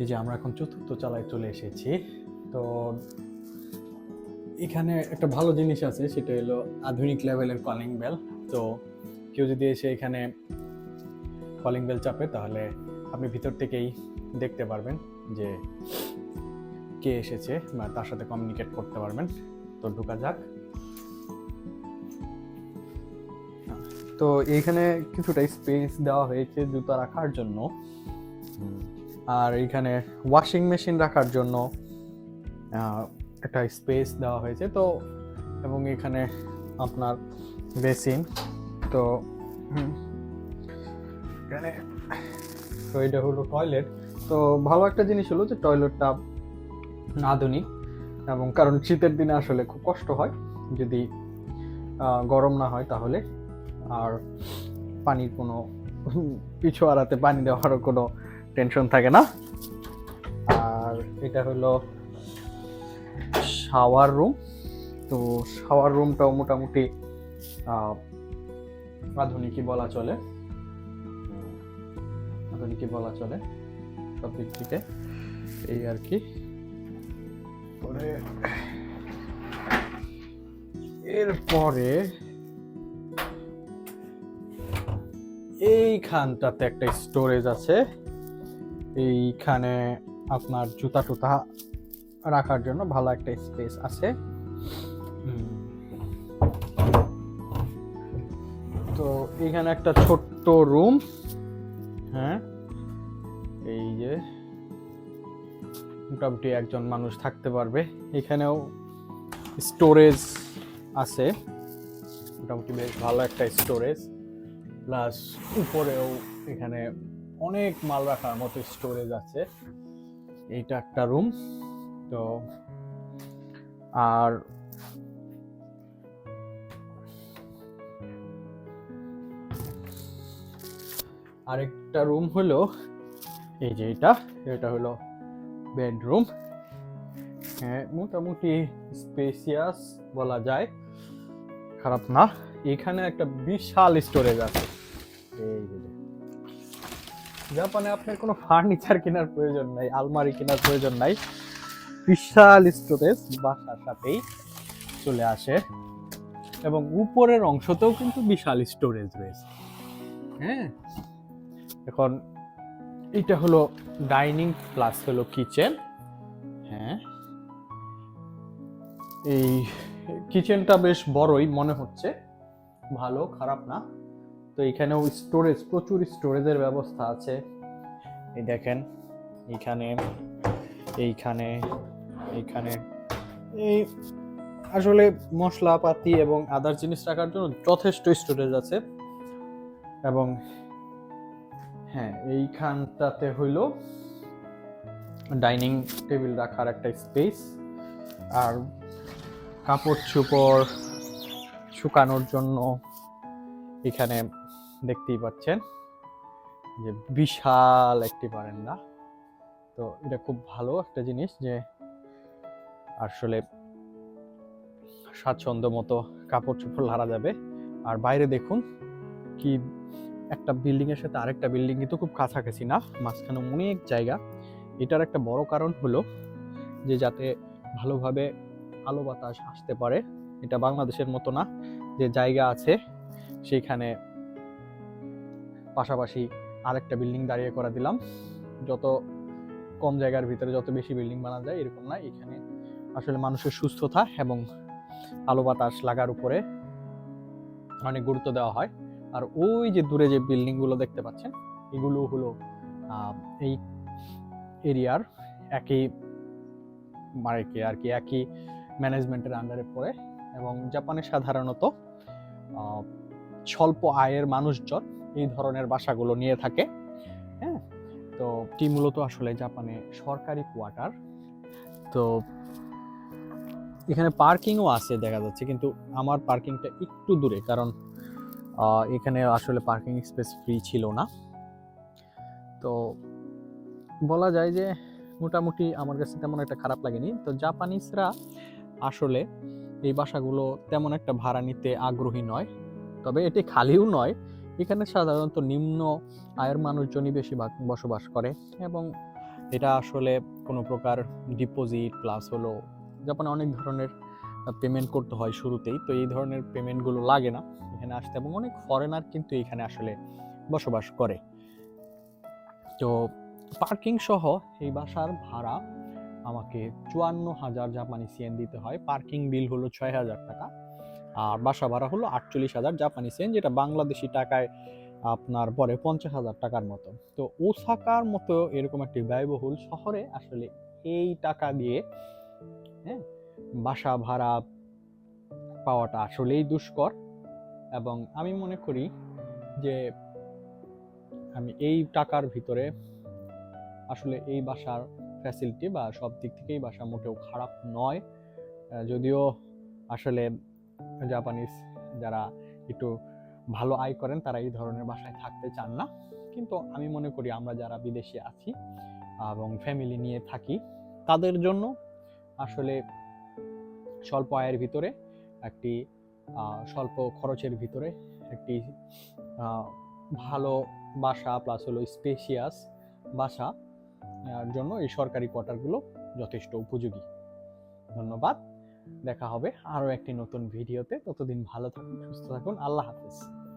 এই যে আমরা এখন চতুর্থ চালায় চলে এসেছি। তো এখানে একটা ভালো জিনিস আছে, সেটা হলো আধুনিক লেভেলের কলিং বেল তো কেউ যদি এসে এখানে কলিং বেল চাপে, তাহলে আপনি ভিতর থেকেই দেখতে পারবেন যে কে এসেছে বা তার সাথে কমিউনিকেট করতে পারবেন। তো ঢোকা যাক। তো এইখানে কিছুটা স্পেস দেওয়া হয়েছে জুতা রাখার জন্য। আর এইখানে ওয়াশিং মেশিন রাখার জন্য একটা স্পেস দেওয়া হয়েছে। তো, এবং এখানে আপনার বেসিন তো এখানে, তো এটা হলো টয়লেট তো ভালো একটা জিনিস হলো যে টয়লেটটা আধুনিক, এবং কারণ শীতের দিনে আসলে খুব কষ্ট হয়। যদি গরম না হয় তাহলে, আর পানির কোনো, পিছু আড়াতে পানি দেওয়ারও কোনো টেনশন থাকে না। আর এটা হলো শাওয়ার রুম তো শাওয়ার রুমটাও মোটামুটি আধুনিকই বলা চলে। আধুনিকই বলা চলে সব দিক থেকে। এই আর কি। পরে এরপরে এইখানটাতে একটা স্টোরেজ আছে। এইখানে আপনার জুতা টুতা রাখার জন্য ভালো একটা স্পেস আছে। তো এখানে একটা ছোট্ট রুম হ্যাঁ। এই যে মোটামুটি একজন মানুষ থাকতে পারবে। এখানেও স্টোরেজ আছে। মোটামুটি বেশ ভালো একটা স্টোরেজ প্লাস উপরেও এখানে অনেক মাল রাখার মতো স্টোরেজ আছে। এইটা একটা রুম তো আর আরেকটা রুম হলো, এই যে এটা এটা হলো বেডরুম হ্যাঁ মোটামুটি স্পেসিয়াস বলা যায়, খারাপ না। এখানে একটা বিশাল স্টোরেজ আছে। এই। জাপানে আপনার কোনো ফার্নিচার কেনার প্রয়োজন নাই, আলমারি কেনার প্রয়োজন নাই। বিশাল স্টোরেজ বাসার সাথেই চলে আসে। এবং উপরের অংশতেও কিন্তু বিশাল স্টোরেজ রয়েছে। হ্যাঁ? এখন এটা হলো ডাইনিং প্লাস হলো কিচেন হ্যাঁ? এই কিচেনটা বেশ বড়ই, মনে হচ্ছে। ভালো, খারাপ না। তো এখানেও স্টোরেজ প্রচুর স্টোরেজের ব্যবস্থা আছে। এই দেখেন, এইখানে এইখানে এইখানে। এই আসলে মশলাপাতি এবং আদার জিনিস রাখার জন্য যথেষ্ট স্টোরেজ আছে। এবং হ্যাঁ এইখানটাতে হইল ডাইনিং টেবিল রাখার একটা স্পেস আর কাপড় চোপড় শুকানোর জন্য এখানে দেখতেই পাচ্ছেন যে বিশাল একটি বারান্দা। তো এটা খুব ভালো একটা জিনিস যে আসলে স্বাচ্ছন্দ্য মতো কাপড় চোপড় লাড়া যাবে। আর বাইরে দেখুন কি একটা বিল্ডিং এর সাথে আরেকটা বিল্ডিং কিন্তু খুব কাছাকাছি না, মাঝখানে অনেক জায়গা। এটার একটা বড় কারণ হলো যে যাতে ভালোভাবে আলো বাতাস আসতে পারে, এটা বাংলাদেশের মতো না, যে জায়গা আছে সেইখানে পাশাপাশি আরেকটা বিল্ডিং দাঁড়িয়ে করা দিলাম। যত কম জায়গার ভিতরে যত বেশি বিল্ডিং বানা যায়, এরকম না, এখানে আসলে মানুষের সুস্থতা এবং আলো বাতাস লাগার উপরে অনেক গুরুত্ব দেওয়া হয়। আর ওই যে দূরে যে বিল্ডিংগুলো দেখতে পাচ্ছেন, এগুলো হলো এই এরিয়ার একই মানে কি আর কি, একই ম্যানেজমেন্টের আন্ডারে পড়ে এবং জাপানে সাধারণত স্বল্প আয়ের মানুষজন এই ধরনের বাসাগুলো নিয়ে থাকে। হ্যাঁ তো টি মূলত আসলে জাপানে সরকারি কোয়ার্টার? তো এখানে পার্কিংও আছে দেখা যাচ্ছে, কিন্তু আমার পার্কিংটা একটু দূরে, কারণ এখানে আসলে পার্কিং স্পেস ফ্রি ছিল না। তো বলা যায় যে মোটামুটি আমার কাছে তেমন একটা খারাপ লাগেনি। তো জাপানিজরা আসলে এই বাসাগুলো তেমন একটা ভাড়া নিতে আগ্রহী নয়। তবে এটি খালিও নয়, এখানে সাধারণত নিম্ন আয়ের মানুষজনই বেশিরভাগ বসবাস করে এবং এটা আসলে কোনো প্রকার ডিপোজিট প্লাস হলো জাপানে অনেক ধরনের পেমেন্ট করতে হয় শুরুতেই, তো এই ধরনের পেমেন্টগুলো লাগে না, এখানে আসতে এবং অনেক ফরেনার কিন্তু এখানে আসলে বসবাস করে। তো পার্কিং সহ এই বাসার ভাড়া আমাকে চুয়ান্ন হাজার জাপানি সিএন দিতে হয় পার্কিং বিল হলো ছয় হাজার টাকা। আর বাসা ভাড়া হলো আটচল্লিশ হাজার জাপানি সেন, যেটা বাংলাদেশি টাকায় আপনার পরে পঞ্চাশ হাজার টাকার মতো। তো ওসাকার মতো এরকম একটি ব্যয়বহুল শহরে আসলে এই টাকা দিয়ে হ্যাঁ বাসা ভাড়া পাওয়াটা আসলেই দুষ্কর। এবং আমি মনে করি যে আমি এই টাকার ভিতরে আসলে এই বাসার ফ্যাসিলিটি বা সব দিক থেকেই বাসা মোটেও খারাপ নয়। যদিও আসলে জাপানিজ যারা একটু ভালো আয় করেন, তারা এই ধরনের বাসায় থাকতে চান না। কিন্তু আমি মনে করি আমরা যারা বিদেশে আছি এবং ফ্যামিলি নিয়ে থাকি, তাদের জন্য আসলে স্বল্প আয়ের ভিতরে একটি স্বল্প খরচের ভিতরে একটি ভালো বাসা প্লাস হলো স্পেশিয়াস বাসা জন্য এই সরকারি কোয়ার্টারগুলো যথেষ্ট উপযোগী। ধন্যবাদ। দেখা হবে আরও একটি নতুন ভিডিওতে। ততদিন ভালো থাকুন সুস্থ থাকুন। আল্লাহ হাফেজ।